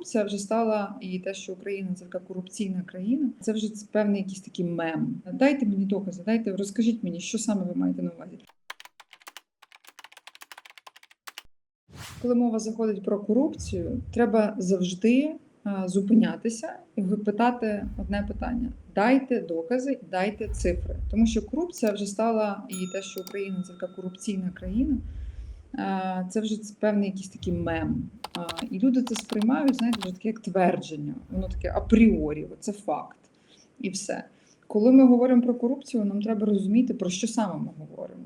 корупція вже стала і те, що Україна це така корупційна країна, це вже певний якийсь такий мем. Дайте мені докази, дайте, розкажіть мені, що саме ви маєте на увазі. Коли мова заходить про корупцію, треба завжди зупинятися і питати одне питання: дайте докази, дайте цифри. Тому що корупція вже стала і те, що Україна це така корупційна країна. Це вже певний якийсь такий мем. І люди це сприймають, знаєте, вже таке як твердження, воно таке апріорі, це факт. І все. Коли ми говоримо про корупцію, нам треба розуміти, про що саме ми говоримо.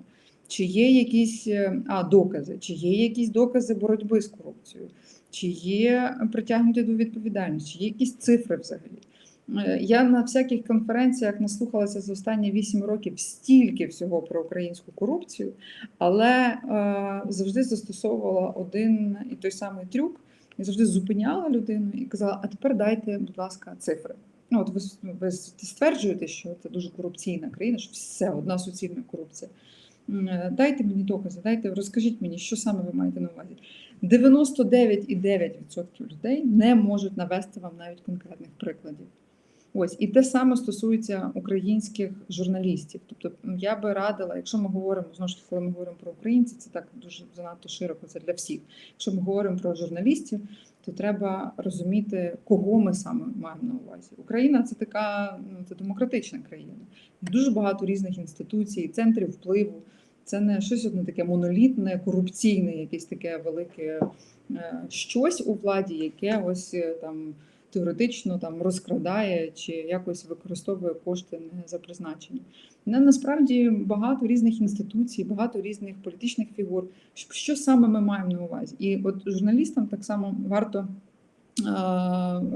Чи є якісь е, а, докази, чи є якісь докази боротьби з корупцією, чи є притягнуті до відповідальності, чи є якісь цифри взагалі. Е, Я на всяких конференціях наслухалася за останні 8 років стільки всього про українську корупцію, але е, завжди застосовувала один і той самий трюк, і завжди зупиняла людину і казала: а тепер дайте, будь ласка, цифри. Ну, от ви, ви стверджуєте, що це дуже корупційна країна, що все одна суцільна корупція. Е, Дайте мені докази, дайте, розкажіть мені, що саме ви маєте на увазі. 99,9% людей не можуть навести вам навіть конкретних прикладів. Ось і те саме стосується українських журналістів. Тобто, я би радила, якщо ми говоримо знову ж таки, коли ми говоримо про українців, це так дуже занадто широко, це для всіх. Якщо ми говоримо про журналістів, то треба розуміти, кого ми саме маємо на увазі. Україна це така ну, це демократична країна. Дуже багато різних інституцій, центрів впливу. Це не щось одне таке монолітне, корупційне, якесь таке велике е, щось у владі, яке ось е, там теоретично там розкрадає чи якось використовує кошти не за призначенням. Не насправді багато різних інституцій, багато різних політичних фігур. Що- саме ми маємо на увазі? І от журналістам так само варто е,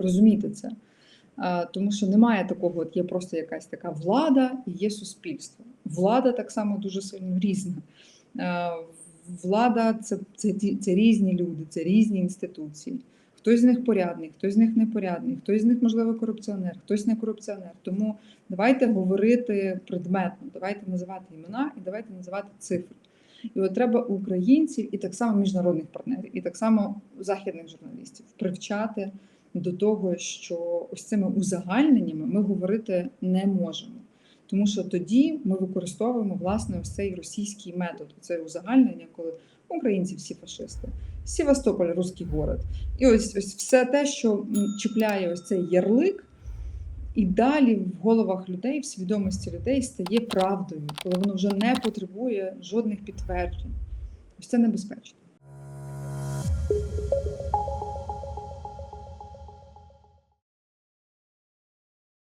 розуміти це. Тому що немає такого, от є просто якась така влада і є суспільство. Влада так само дуже сильно різна. Влада це, це, це різні люди, це різні інституції. Хтось з них порядний, хтось з них непорядний, хтось з них, можливо, корупціонер, хтось не корупціонер. Тому давайте говорити предметно, давайте називати імена і давайте називати цифри. І от треба українців, і так само міжнародних партнерів, і так само західних журналістів привчати до того, що ось цими узагальненнями ми говорити не можемо. Тому що тоді ми використовуємо власне ось цей російський метод, це узагальнення, коли українці всі фашисти, Севастополь русський город. І ось ось все те, що чіпляє ось цей ярлик, і далі в головах людей, в свідомості людей стає правдою, коли воно вже не потребує жодних підтверджень. Ось це небезпечно.